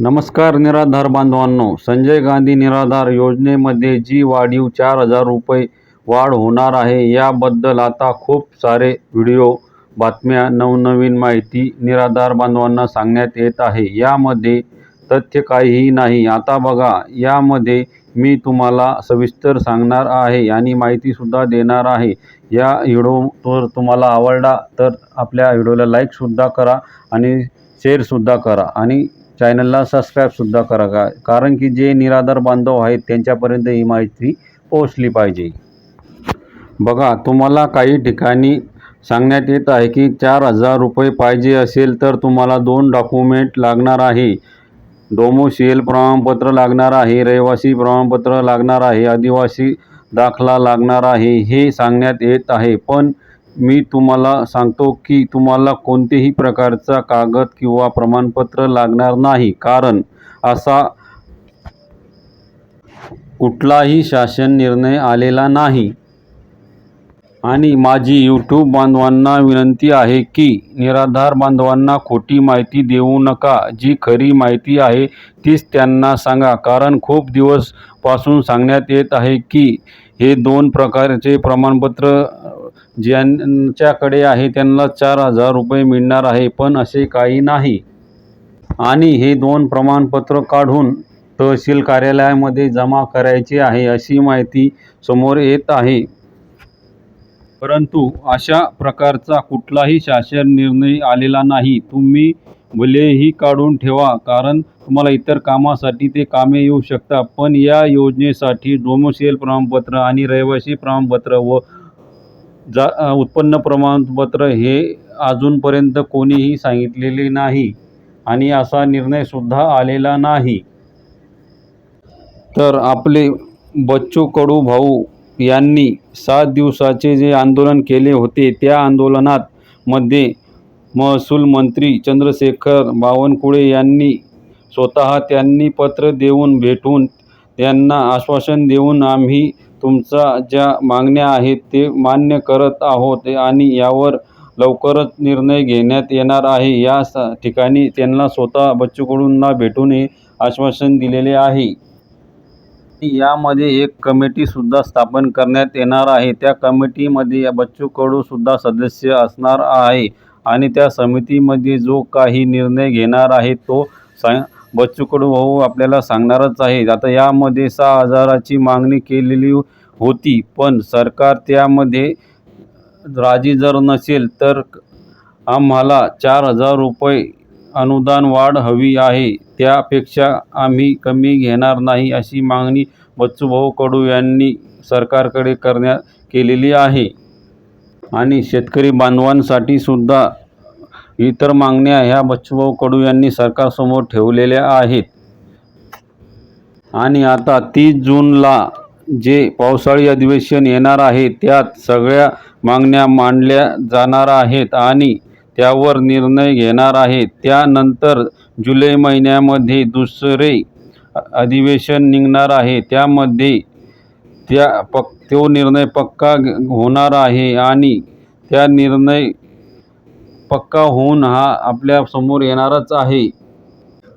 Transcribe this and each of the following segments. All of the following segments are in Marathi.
नमस्कार निराधार बांधवांनो संजय गांधी निराधार योजनेमध्ये जी वाढीव चार हजार रुपये वाढ होणार आहे याबद्दल आता खूप सारे व्हिडिओ बातम्या नवनवीन माहिती निराधार बांधवांना सांगण्यात येत आहे. यामध्ये तथ्य काहीही नाही. आता बघा यामध्ये मी तुम्हाला सविस्तर सांगणार आहे आणि माहितीसुद्धा देणार आहे. या व्हिडिओ जर तुम्हाला आवडला तर आपल्या व्हिडिओला लाईकसुद्धा करा आणि शेअरसुद्धा करा आणि चॅनलला सबस्क्राईबसुद्धा करा का? कारण की जे निराधार बांधव आहेत त्यांच्यापर्यंत ही माहिती पोहोचली पाहिजे. बघा तुम्हाला काही ठिकाणी सांगण्यात येत आहे की चार हजार रुपये पाहिजे असेल तर तुम्हाला दोन डॉक्युमेंट लागणार आहे. डोमोशियल प्रमाणपत्र लागणार आहे रहिवासी प्रमाणपत्र लागणार आहे आदिवासी दाखला लागणार आहे हे सांगण्यात येत आहे. पण मी तुम्हाला सांगतो की तुम्हाला कोणतेही प्रकारचा कागद किंवा प्रमाणपत्र लागणार नाही. कारण असा कुठलाही शासन निर्णय आलेला नाही. आणि माझी यूट्यूब बांधवांना विनंती आहे की निराधार बांधवांना खोटी माहिती देऊ नका. जी खरी माहिती आहे तीच त्यांना सांगा. कारण खूप दिवसपासून सांगण्यात येत आहे की हे दोन प्रकारचे प्रमाणपत्र ज्यांच्याकडे आहे त्यांना चार हजार रुपये मिळणार आहे पण असे काही नाही. आणि हे दोन प्रमाणपत्र काढून तहसील कार्यालयामध्ये जमा करायचे आहे अशी माहिती समोर येत आहे. परंतु अशा प्रकारचा कुठलाही शासन निर्णय आलेला नाही. तुम्ही भलेही काढून ठेवा कारण तुम्हाला इतर कामासाठी ते कामे येऊ शकतात. पण या योजनेसाठी डोमोशियल प्रमाणपत्र आणि रहिवासी प्रमाणपत्र व जा उत्पन्न प्रमाणपत्र हे अजूनपर्यंत कोणीही सांगितलेले नाही आणि असा निर्णयसुद्धा आलेला नाही. तर आपले बच्चू कडू भाऊ यांनी सात दिवसाचे जे आंदोलन केले होते त्या आंदोलनात मध्ये महसूल मंत्री चंद्रशेखर बावनकुळे यांनी स्वतः त्यांनी पत्र देऊन भेटून त्यांना आश्वासन देऊन आम्ही तुमचा ज्या मागण्या आहेत ते मान्य करत आहोत आणि यावर लवकरच निर्णय घेण्यात येणार आहे. या स ठिकाणी त्यांना स्वतः बच्चूकडूंना भेटून हे आश्वासन दिलेले आहे. यामध्ये एक कमिटीसुद्धा स्थापन करण्यात येणार आहे. त्या कमिटीमध्ये या बच्चू कडूसुद्धा सदस्य असणार आहे आणि त्या समितीमध्ये जो काही निर्णय घेणार आहे तो सा बच्चू कडू भाऊ आपल्याला सांगणारच आहे. आता यामध्ये सहा हजाराची मागणी केलेली होती पण सरकार त्यामध्ये राजी जर नसेल तर आम्हाला चार हजार रुपये अनुदान वाढ हवी आहे. त्यापेक्षा आम्ही कमी घेणार नाही अशी मागणी बच्चूभाऊ कडू यांनी सरकारकडे करण्यात केलेली आहे. आणि शेतकरी बांधवांसाठी सुद्धा इतर मागण्या ह्या बच्चूभाऊ कडू यांनी सरकारसमोर ठेवलेल्या आहेत. आणि आता तीस जूनला जे पावसाळी अधिवेशन येणार आहे त्यात सगळ्या मागण्या मांडल्या जाणार आहेत आणि त्यावर निर्णय घेणार आहे त्यानंतर जुलै महिन्यामध्ये दुसरे अधिवेशन निघणार आहे. त्यामध्ये त्या पक तो निर्णय पक्का होणार आहे आणि त्या निर्णय पक्का होऊन हा आपल्यासमोर येणारच आहे.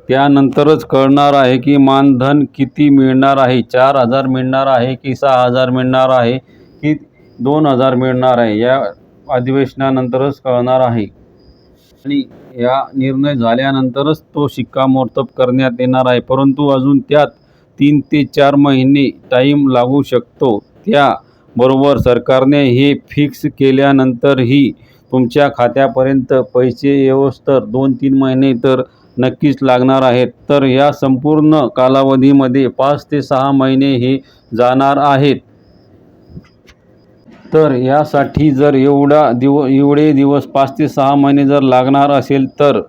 त्यानंतरच कळणार आहे की मानधन किती मिळणार आहे चार हजार मिळणार आहे की सहा हजार मिळणार आहे की दोन हजार मिळणार आहे या अधिवेशनानंतरच कळणार आहे. आणि या निर्णय झाल्यानंतरच तो शिक्कामोर्तब करण्यात येणार आहे. परंतु अजून त्यात तीन ते चार महिने टाईम लागू शकतो. त्या बरोबर सरकारने हे फिक्स केल्यानंतरही तुमच्या खात्यापर्यंत पैसे येवोस्तर दोन तीन महिने तर नक्कीच लागणार आहेत. तर या संपूर्ण कालावधीमध्ये पाच ते सहा महिने हे जाणार आहेत. तर यासाठी जर एवढा दिव एवढे दिवस पाच ते सहा महिने जर लागणार असेल तर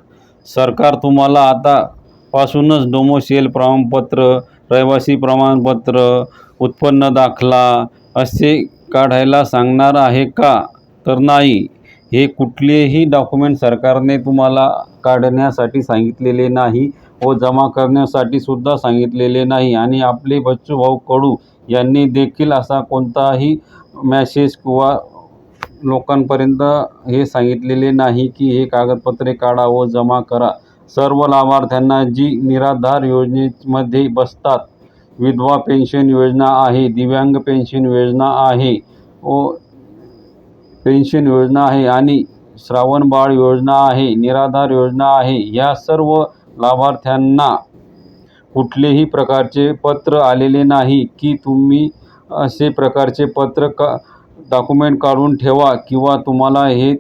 सरकार तुम्हाला आतापासूनच डोमोशेल प्रमाणपत्र रहिवासी प्रमाणपत्र उत्पन्न दाखला असे काढायला सांगणार आहे का? तर नाही. हे कुठलेही डॉक्युमेंट सरकारने तुम्हाला काढण्यासाठी सांगितलेले नाही व जमा करण्यासाठी सुद्धा सांगितलेले नाही. आणि आपले बच्चू भाऊ कडू यांनी देखील असा कोणताही मॅसेज किंवा लोकांपर्यंत हे सांगितलेले नाही की हे कागदपत्रे काढा व जमा करा. सर्व लाभार्थ्यांना जी निराधार योजनेमध्ये बसतात विधवा पेन्शन योजना आहे दिव्यांग पेन्शन योजना आहे व पेन्शन योजना आहे आणि श्रावणबाळ योजना आहे निराधार योजना आहे या सर्व लाभार्थ्यांना कुठलेही प्रकारचे पत्र आलेले नाही की तुम्ही असे प्रकारचे पत्र का डॉक्युमेंट काढून ठेवा किंवा तुम्हाला हे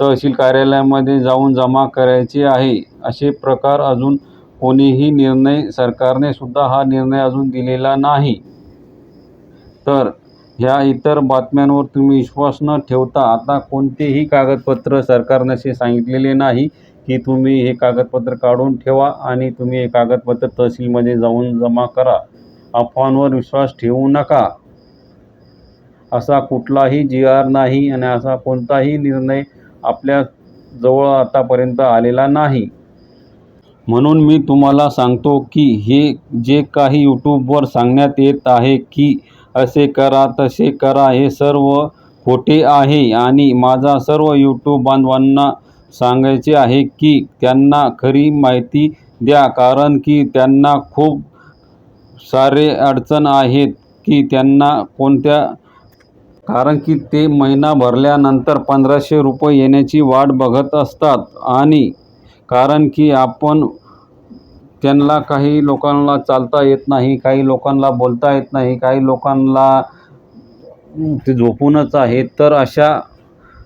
तहसील कार्यालयामध्ये जाऊन जमा करायचे आहे असे प्रकार अजून कोणीही निर्णय सरकारने सुद्धा हा निर्णय अजून दिलेला नाही. तर ह्या इतर बातम्यांवर तुम्ही विश्वास न ठेवता आता कोणतेही कागदपत्र सरकारने असे सांगितलेले नाही की तुम्ही हे कागदपत्र काढून ठेवा आणि तुम्ही हे कागदपत्र तहसीलमध्ये जाऊन जमा करा. अफवांवर विश्वास ठेवू नका. असा कुठलाही जी आर नाही आणि असा कोणताही निर्णय आपल्या जवळ आतापर्यंत आलेला नाही. म्हणून मी तुम्हाला सांगतो की हे जे काही यूट्यूबवर सांगण्यात येत आहे की असे करा तसे करा हे सर्व खोटे आहे आणि माझा सर्व यूट्यूब बांधवांना सांगायचे आहे की त्यांना खरी माहिती द्या कारण की त्यांना खूप सारे अडचण आहेत की त्यांना कोणत्या कारण की ते महिना भरल्यानंतर पंधराशे रुपये येण्याची वाट बघत असतात आणि कारण की आपण त्यांना काही लोकांना चालता येत नाही काही लोकांना बोलता येत नाही काही लोकांना ते झोपूनच आहे. तर अशा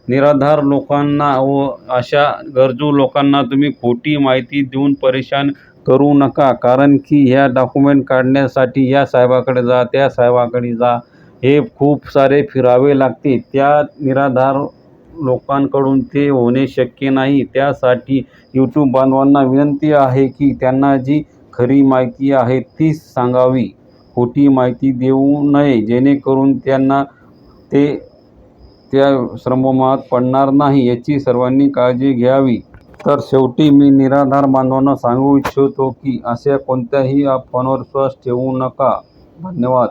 निराधार लोकांना व अशा गरजू लोकांना तुम्ही खोटी माहिती देऊन परेशान करू नका. कारण की ह्या डॉक्युमेंट काढण्यासाठी या साहेबाकडे जा त्या साहेबाकडे जा. हे खूप सारे फिरावे लागते त्या निराधार लोकांकडून ते होणे शक्य नाही. त्यासाठी यूट्यूब बांधवांना विनंती आहे की त्यांना जी खरी माहिती आहे तीच सांगावी. खोटी माहिती देऊ नये जेणेकरून त्यांना ते त्या श्रममात पडणार नाही याची सर्वांनी काळजी घ्यावी. तर शेवटी मी निराधार बांधवांना सांगू इच्छितो की अशा कोणत्याही अफवांवर विश्वास ठेवू नका. धन्यवाद.